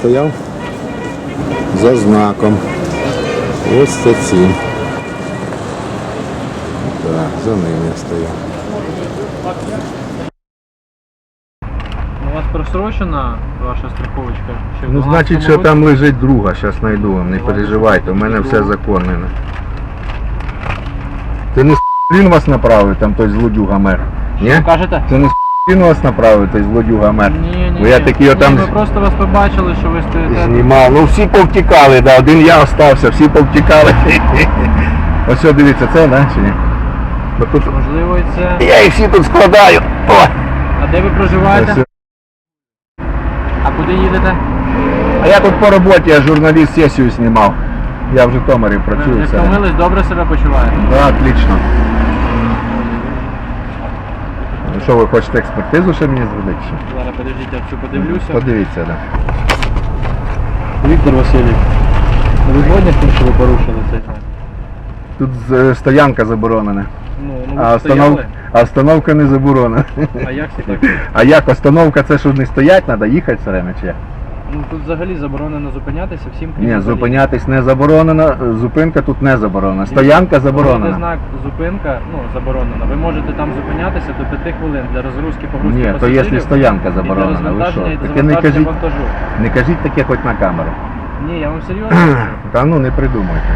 стояв за знаком. Ось це ці. Так, за ним я стояв. У вас просрочена ваша страховочка? В Ну, 12 значить, що році? там лежить друга, зараз знайду вам, не переживайте, у мене все законне. Це не він вас направив, там той злодюга мер. Ні? Кажете? Це не він вас направив, той злодюга мер. Ні, Бо я такий отам Ні, ми просто вас побачили, що ви стоїте. знімав. Ну всі повтікали, да, один я остався, всі повтікали. Ось що, дивіться, це, да, чи ні? Бо тут Можливо, і це. я їх всі тут складаю. О! А де ви проживаєте? Ось. А куди їдете? А я тут по роботі, я журналіст сесію знімав. Я в Житомирі працюю. Все. втомились, добре себе почуваєте? Да, отлично. Що, ви хочете експертизу ще мені зробити? Зараз подождіть, я цю подивлюся. Подивіться, да. Віктор Васильович, ви згодні з тим, що ви порушили цей знак? Тут е, стоянка заборонена. Ну, ну А, ви останов... стояли. а остановка не заборонена. А як це так? А як остановка це що не стоять, треба їхати все время чи як? Ну тут взагалі заборонено зупинятися всім крім Ні, інвалідів. зупинятись не заборонено, зупинка тут не заборонена. Стоянка заборонена. знак зупинка, ну заборонена. Ви можете там зупинятися до 5 хвилин для розгрузки погрузки Ні, то пасажирів якщо стоянка і для заборонена, ви що? розвантаження і Таке не завантаження кажіть, вантажу. не кажіть таке хоч на камеру. Ні, я вам серйозно. кажу. Та ну не придумайте.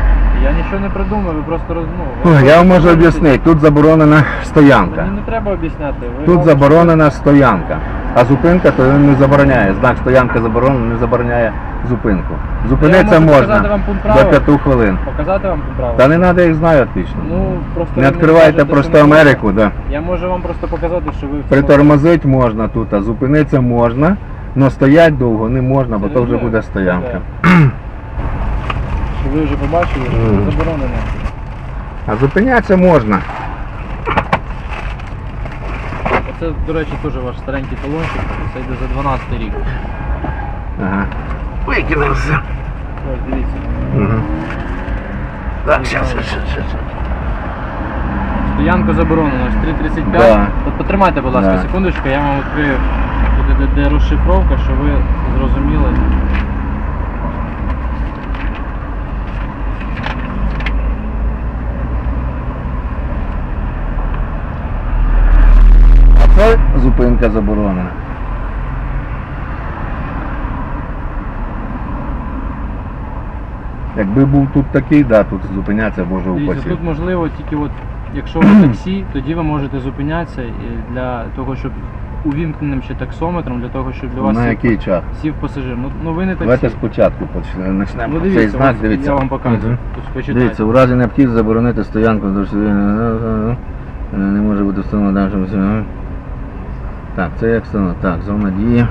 Я нічого не придумав, ви просто роз... ну, ви Ой, Я вам можу об'яснити, тут заборонена стоянка. Мені не треба об'ясняти. Ви Тут говорите, заборонена стоянка, а зупинка то не забороняє. Знак стоянка заборонена, не забороняє зупинку. Зупинитися можна пункт до. 5 хвилин. Показати вам право? Та не треба, їх знаю отлично. Ну, просто не ви відкривайте просто що не Америку, да. Я можу вам просто показати, що ви в цьому- Притормозити можна тут, а зупинитися можна, але стояти довго не можна, бо то вже буде стоянка. Що ви вже побачили, що Мгм. заборонено. А зупинятися можна. Оце, до речі, теж ваш старенький талончик, це йде за 12 рік. Ага. Викинемо все. Ось дивіться. Угу. Так, зараз, зараз, зараз. Стоянку заборонено, ось 3.35. Да. От потримайте, будь ласка, Да. секундочку, я вам відкрию, буде де, де розшифровка, щоб ви зрозуміли. А це зупинка заборонена. Якби був тут такий, да, тут зупинятися може Дивіться, упасі. тут можливо тільки от, якщо ви таксі, тоді ви можете зупинятися і для того, щоб увімкненим ще таксометром, для того, щоб для вас На сів, який час? сів пасажир. Ну, ну ви не таксі. Давайте спочатку почнемо. Почнемо. Ну Цей дивіться, знак, ось дивіться. я вам показую. Мгм. Тут почитайте. Дивіться, у разі необхідності заборонити стоянку до не може бути встановлено. Так, це як встановлено? Так, зона дії.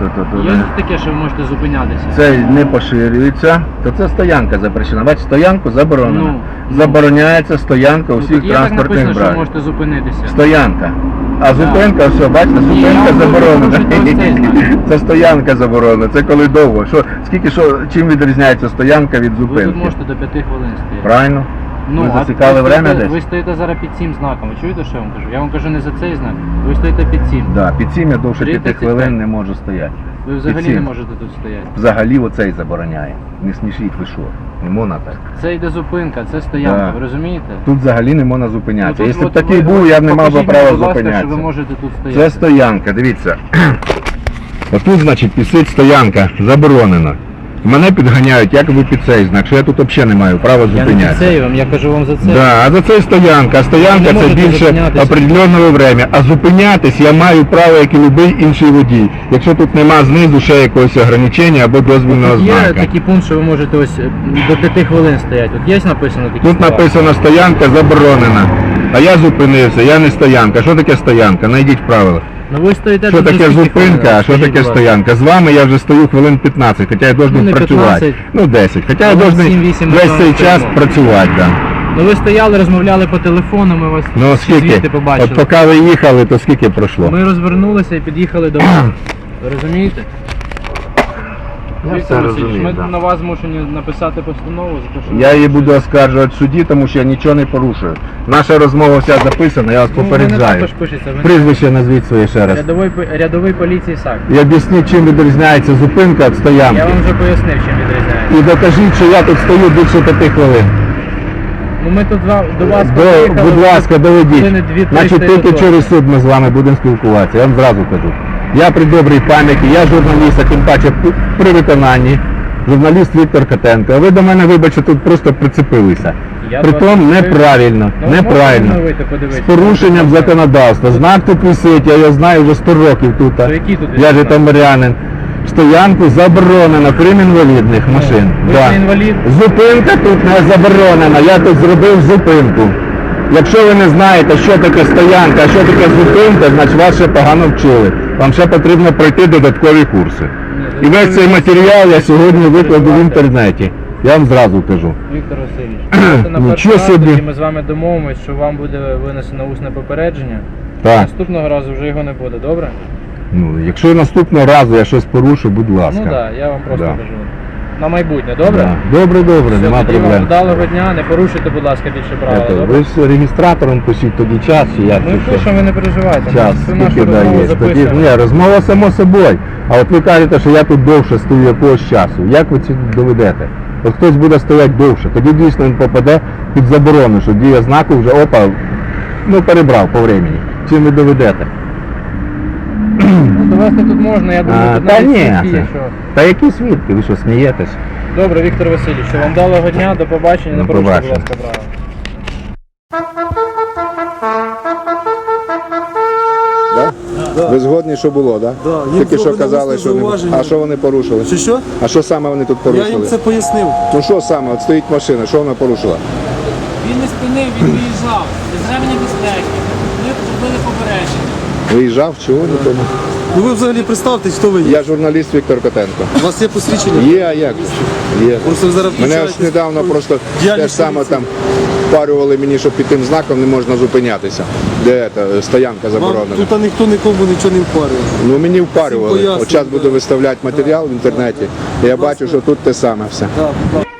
То, то, Є ж таке, що ви можете зупинятися. Це не поширюється, то це стоянка запрещена. Бачите, стоянку заборонено. Ну, ну. Забороняється стоянка Ну, усіх так є так транспортних написано, що можете зупинитися. Стоянка. А зупинка, все, бачите, Ні, я зупинка вам заборонена. що цей знак. Це стоянка заборонена. Це коли довго. Що, скільки що, чим відрізняється стоянка від Ви тут зупинки? можете до 5 хвилин стояти. Правильно? Ви а засікали ви время стоїте, десь? Ви стоїте зараз під цим знаком. Ви чуєте, що я вам кажу? Я вам кажу не за цей знак. Ви стоїте під цим. Да, під цим я довше 5 35. хвилин не можу стояти. Ви взагалі Під цим. не можете тут стояти. Взагалі оцей забороняє. Не смішіть ви що. Не можна так. Це йде зупинка, це стоянка, Да. ви розумієте? Тут взагалі не можна Ну, зупинятися. тут Якщо б от такий ви- був, я б не мав би покажіть права мені, будь ласка, що ви зупинятися. можете тут стояти. Це стоянка, дивіться. Отут, значить, пісить стоянка заборонена. Мене підганяють, як ви під цей знак, що я тут взагалі не маю права Я не зупинятися. вам, я кажу вам за це. Да, а за це стоянка. А Ви стоянка не це можете більше зупинятися. определеного время. А зупинятись я маю право, як і будь-який інший водій. Якщо тут нема знизу ще якогось ограничення або дозвільного є знака. такий пункт, що ви можете ось е, до 5 хвилин стояти. От є написано такі Тут слова? написано стоянка заборонена. А я зупинився, я не стоянка. Що таке стоянка? Найдіть в правилах. Ну ви стоїте Що таке зупинка, а що таке стоянка? З вами я вже стою хвилин 15, хоча я Ну, должен не працювати. 15. Ну 10. Хоча я Ну, должен 7-8 весь цей час стоїмо. працювати. Да. Ну ви стояли, розмовляли по телефону, ми вас Ну всі звідти скільки? побачили. От поки ви їхали, то скільки пройшло? Ми розвернулися і під'їхали до вас. Ви розумієте? Я все розумію, ми да. на вас змушені написати постанову за те, що Я її буду оскаржувати в суді, тому що я нічого не порушую. Наша розмова вся записана, я вас Ну, ви не попереджаю. також пишеться, ви не- Прізвище назвіть своє ще раз. рядовий, по- рядовий поліції САК. І об'ясніть, чим відрізняється зупинка від Я стоянки. вам вже пояснив, чим відрізняється. І докажіть, що я тут стою більше п'яти хвилин. Ну ми тут два- до вас До, приїхали, будь ласка, доведіть. години Значить, стоїть тільки через суд ми з вами будемо спілкуватися. Я вам зразу кажу. Я при добрій пам'яті, я журналіст, а тим паче при виконанні. Журналіст Віктор Котенко. А ви до мене, вибачте, тут просто прицепилися. Я вас Притом неправильно, Ну, неправильно. можете вийти, подивитися? З порушенням законодавства. Знак тут висить, я його знаю вже 100 років тут. То який тут Я знак? житомирянин. Стоянку заборонено, крім інвалідних машин. Ви Да. не інвалід? Зупинка тут не заборонена, я тут зробив зупинку. Якщо ви не знаєте, що таке стоянка, а що таке зупинка, значить вас ще погано вчили. Вам ще потрібно пройти додаткові курси. І весь цей матеріал я сьогодні викладу в інтернеті. Я вам зразу кажу. Віктор Васильович, давайте на Нічого раз собі. тоді ми з вами домовимось, що вам буде винесено усне попередження. Так. Наступного разу вже його не буде, добре? Ну, якщо наступного разу я щось порушу, будь ласка. Ну так, да, я вам просто Да. кажу. На майбутнє, добре? Да. Добре, добре, Все, нема тоді вам проблем. вдалого дня, не порушуйте, будь ласка, більше правил, Ето, добре? ви з реєстратором пишіть тоді час, і Ми це все? пишемо, ви не переживайте. Час, Ми нашу скільки розмову дає. Тоді ж ні, розмова само собою. А от ви кажете, що я тут довше стою якогось часу. Як ви це доведете? От хтось буде стояти довше, тоді дійсно він попаде під заборону, що дія знаку вже опа, ну перебрав по времени. Чим ви доведете? Довести тут можна, я думаю, А, тут та навіть ні, свідки це- що... Та які свідки? Ви що смієтесь? Добре, Віктор Васильович, вам вдалого дня, до побачення, не До порушуйте, будь побачення. ласка, правила. Ви згодні, що було, так? Да, їм Тільки що зроблено казали, що вони... зауваження. А що вони порушили? Чи що? А що саме вони тут Я їм це пояснив. Ну що саме? От стоїть машина, що вона порушила? Він не спинив, він виїжджав. Без ремені безпеки. Ми зробили попередження. Виїжджав, чого не тому? Ну ви взагалі представтесь, хто ви є. Я журналіст Віктор Котенко. У вас є посвідчення? Є, а як? Є. Просто ви зараз Мене включаєтесь недавно просто те ж саме там парювали мені, що під тим знаком не можна зупинятися. Де та, стоянка Вам заборонена. тут ніхто нікому нічого не впарює. Ну мені впарювали. пояснюю, От зараз да. буду виставляти матеріал в інтернеті. Я бачу, що тут те саме все. Да, будь ласка.